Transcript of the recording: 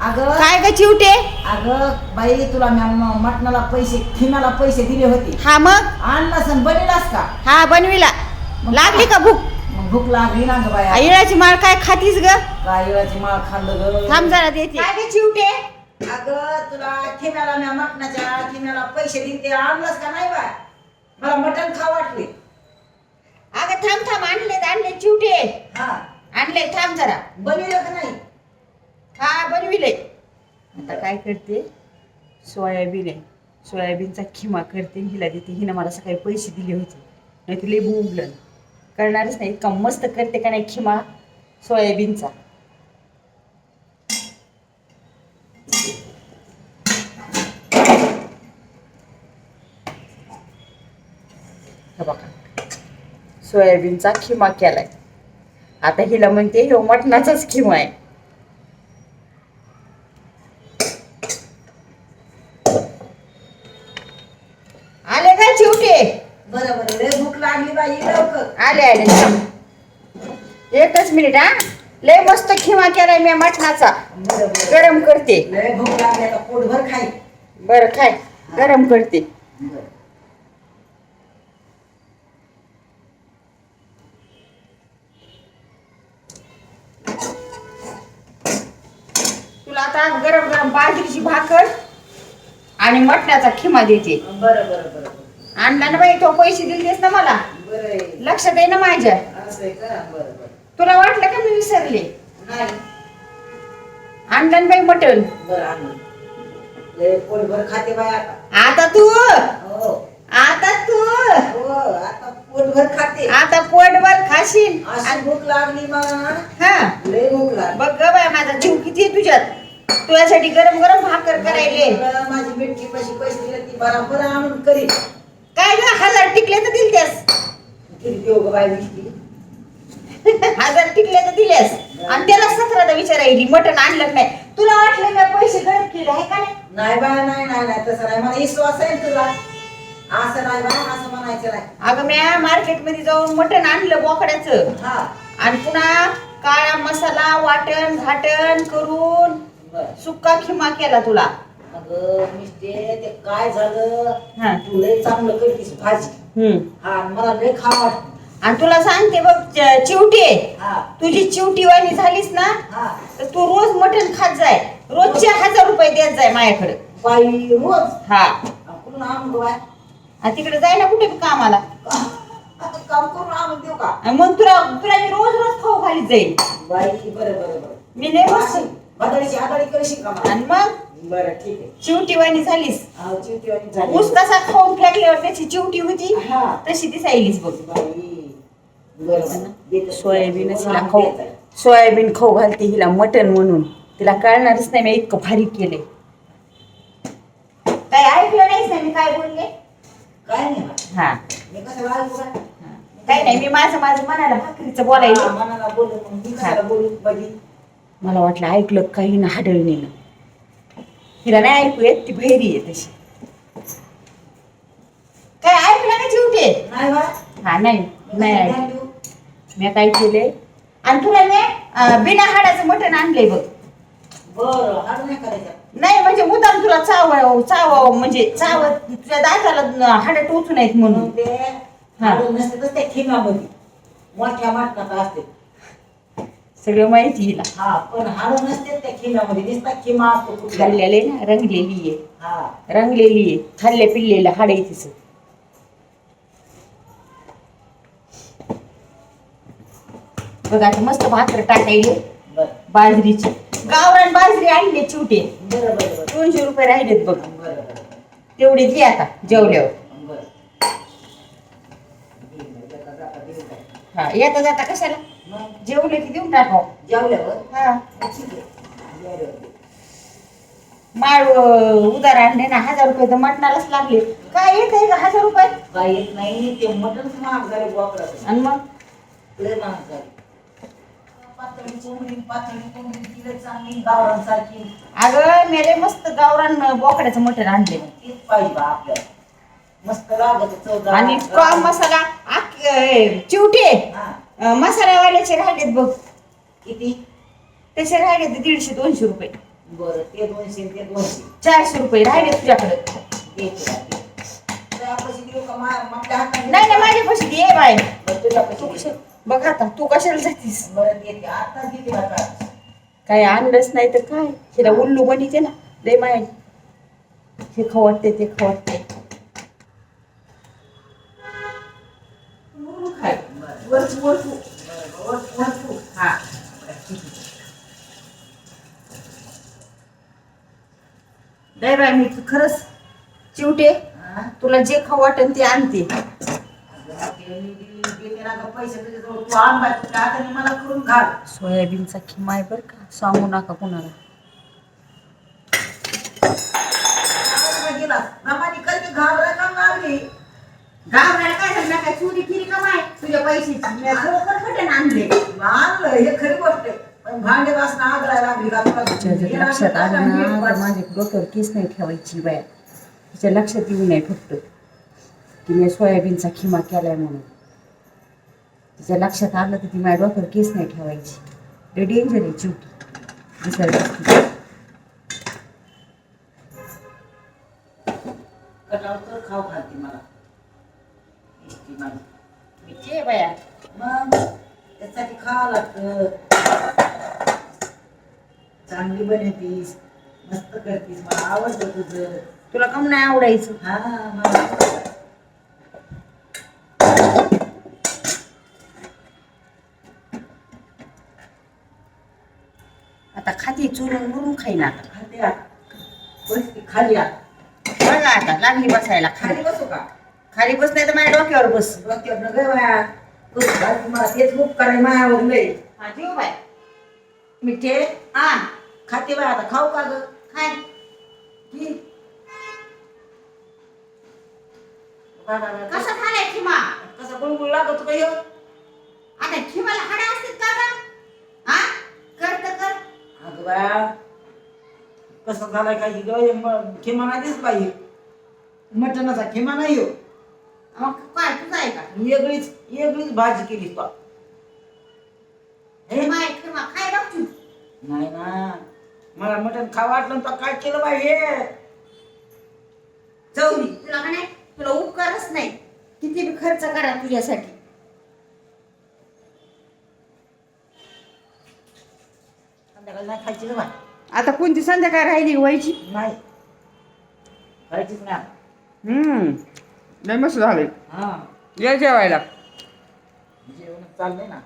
अगं. काय ग चिवटे? अगं बाई तुला मी म- मटणाला पैसे खिमाला पैसे दिले होते. हा मग? आणलास आणि बनेलास का? हा बनविला. लागली का भूक? मग भूक लागली ना ग बाया इळाची माळ काय खातीस ग? काय वेळाची माळ खाल्लं ग? थांब जरा देते. काय ग चिवटे? अगं तुला खिम्याला मी मटणाच्या खिम्याला पैसे दिले ते आणलास का नाही बाय? मला मटण खा वाटले. अगं थांब थांब आणले आणले चिवटे. हा. आणले थांब जरा. बनविलं का नाही? बनविले आता काय करते? सोयाबीन आहे. सोयाबीनचा खिमा करते हिला देते. हिनं मला सकाळी पैसे दिले होते. नाही तुला उगलं करणारच नाही. इतका मस्त करते का नाही खिमा? सोयाबीनचा. बघा. सोयाबीनचा खिमा केलाय. आता हिला म्हणते हे मटणाचाच खिमा आहे आले का चिवटे बरं बरं लय भूक लागली बाई लवकर आले आले. एकच मिनिट हा? लय मस्त खिमा केलाय मी मटणाचा. गरम करते. बरं काय गरम करते. तुला आता गरम गरम बाजरीची भाकर आणि मटणाचा खिमा देते. बरं बरं बरं. आणला ना बाई तो पैसे दिलतेस ना मला. लक्षात आहे. ना माझ्या. तुला वाटलं का मी विसरले? आणलं ना बाई मटण. खाते बाई आता. तू? हो. आता तू? हो आता पोटभर खाते. आता पोटभर खाशील भूक लागली मला हा. लय भूक लागली. बघ ग बाय माझा जीव किती आहे तुझ्यात? तुझ्यासाठी गरम गरम भाकर करायले. माझी मिटकी पैसे पैसे दिले ती बराबर आणून करी काय ग हजार टिकले तर दिलतेस. हजार टिकले तर दिलेस. आणि त्याला सतरादा विचारायली मटण आणलं नाही. तुला वाटलं मी पैसे गरम केले आहे का नाही? नाही बाय नाही नाही नाही तसं नाही. मला विश्वास आहे तुला असं नाही असं म्हणायचं नाही. अगं मी मार्केटमध्ये जाऊन मटण आणलं बोकड्याचं. हा. आणि पुन्हा काळा मसाला वाटण घाटण करून बरं. सुक्का खिमा केला तुला. अगं मिस्टे ते काय झालं? हा. तू लय चांगलं करतीस भाजी. हम्म. हा आणि मला लय खा वाटत. आणि तुला सांगते बघ च- चिवटी आहे. हा. तुझी चिवटी वाणी झालीस ना हा. तर तू रोज मटण खात जाय. रोजचे हजार रुपये देत जाय माझ्याकडे. बाई रोज? हा. कुठून आणून आणि तिकडे जाय ना कुठे बी कामाला? आता काम करून आणून देऊ का? आणि मग तुला तुला मी रोज रोज खाऊ घालीत जाईल बाई बरं बरं बरं. मी नाही रोज आदळी करशील का मला? आणि मग? बरं ठीक आहे चिवटी वाणी झालीस हा, चिवटीवाणी झाली. ऊस कसा खाऊन फेकल्यावर त्याची चिवटी होती हा. तशी दिसायलीच बघ बाई, बरं बरं. देते. सोयाबीनच हिला मला खाऊ. सोयाबीन खाऊ घालते हिला मटण म्हणून तिला कळणारच नाही मी इतकं भारी केले काय ऐकलं नाहीस ना मी काय बोलले काय नाही बा. हा मी? काय नाही मी माझं माझं मनाला भाकरीचं हा, बोलायला मनाला बोलू मग मी कशाला बोलू बाई मला वाटलं ऐकलं काही ना हाडळ नेलं हिला नाही ऐकू येत ती भैरी आहे तशी. काय ऐकलं का चिवटे. नाही बा. हा नाही नाही ऐकलं. मी काय केले आणि तुला मी अं, बिना हाडाचं मटण आणलंय बघ. बरं हाडू नाही करायचं नाही म्हणजे मुद्दाम तुला चाव चाव म्हणजे चाव तुझ्या दाताला हाड टोचून आहेत म्हणून. ते हाडू नसते तर त्या खिमामध्ये मोठ्या असते. सगळं माहिती हिला. हा पण नसते त्या असतो कुठला. खाल्लेले ना रंगलेली आहे. हा. रंगलेली आहे. खाल्ले पिल्लेलं हाड आहे तिचं. बघ आता मस्त भाकर टाकायले. बरं. बाजरीची. गावरान बाजरी आणली चिवटे. बरं बरं बरं. दोनशे रुपये राहिलेत बघ. बरं बरं तेवढे दे आता जेवल्यावर. बरं? हा येता जाता कशाला? जेवले की देऊन टाकाव जेवल्यावर? हा. ठीक आहे. जेवल्यावर. माळ अं, उधार आणले ना हजार रुपये तर मटणालाच लागले. काय येत आहे का हजार रुपये? काय येत नाही ते मटणच महाग झाले आणि मग? लय महाग झाले. पातळी कोंबडी पातळी कोंबडी तिला चांगली गावरांसारखी अगं मेरे मस्त गावरान बोकड्याचं मटण आणले. तीच पाहिजे बा आपल्याला. मस्त लागत. आणि मसाला चिवटे हा. मसाल्यावाल्याचे राहिलेत बग किती? त्याचे राहिले ते दीडशे दोनशे रुपये. बरं ते दोनशे ते दोनशे. चारशे रुपये राहिले तुझ्याकडे. दे तुला दे. तुझ्यापाशी देऊ का मा- आपल्या हाताने नाही नाही माझ्या पैसे दे बाय. बरं, तुझ्यापाशी तू दे. बघ आता तू कशाला जातीस? बरं देते. आता देते बघा काय आणलंच नाही तर काय? हिला उल्लू बनीते ना. लय माय हे खवटते ते खवटते खाय वर वर तू. वर वर तू. हा नाही बाय मी तू खरंच चिवटे? तुला जे खाऊ वाटेल ते आणते. सोयाबीनचा खिमा आहे बरं का. सांगू नका कुणाला. घाबरायला काय झालं काय चोरी फिरी कमाय तुझ्या पैशाची मी खरोखर खटन आणले. आणलं हे खरी गोष्ट आहे. भांडे वासना आदरायला लागली का तुला? तिच्या जर लक्षात आलं ना तर माझ्या डोक्यावर केस नाही ठेवायची बाया. तिच्या लक्षात येऊ नये फक्त. की मी सोयाबीनचा खिमा केलाय म्हणून. तिच्या लक्षात आलं तर ती माझ्या डोक्यावर केस नाही ठेवायची. लय डेंजर आहे चिवटी तर खाऊ घालते मला. माझी बाया. मग त्यासाठी खावं लागतं. चांगली बनवतीस मस्त करतीस मला आवडतं तुझं. तुला कम नाही आवडायचं? हा मला. आता खाती चुरून मुरून खाईन आता. खाते आत. बस की खाली आत. बघा आता लागली बसायला खाली. खाली बसू का? खाली बस नाही तर माझ्या डोक्यावर बस. डोक्यात न गं बाया. बस घाल की मला तेच खूप करायला मायावर लय. हा बाय मिठे. हा. खाते बाय आता खाऊ का ग? खाय. की कसा झालाय खिमा? कसा गुळगुळ लागत का ह्यो? आता खिमाला हाडा असतात का गं? हा कर तर कर. अगं बाया कसं झालाय काय की गं? म- खिमा नाही दिसत पाहिजे मटणाचा खिमा नाही हो. मग काय तुझा आहे का? वेगळीच वेगळीच भाजी केली तो हे खिमा आहे खिमा. खाय बघ तू. नाही ना. मला मटण खा वाटलं तर काय केलं बाई हे? तुला का नाही? तुला उपकारच नाही. किती बी खर्च करा तुझ्यासाठी. संध्याकाळी नाही खायची ना बाई. आता कोणती संध्याकाळ राहिली व्हायची नाही. खायचीच नाही हम्म. लय मस्त झाले हा. या जेवायला. जेवण चाललंय ना.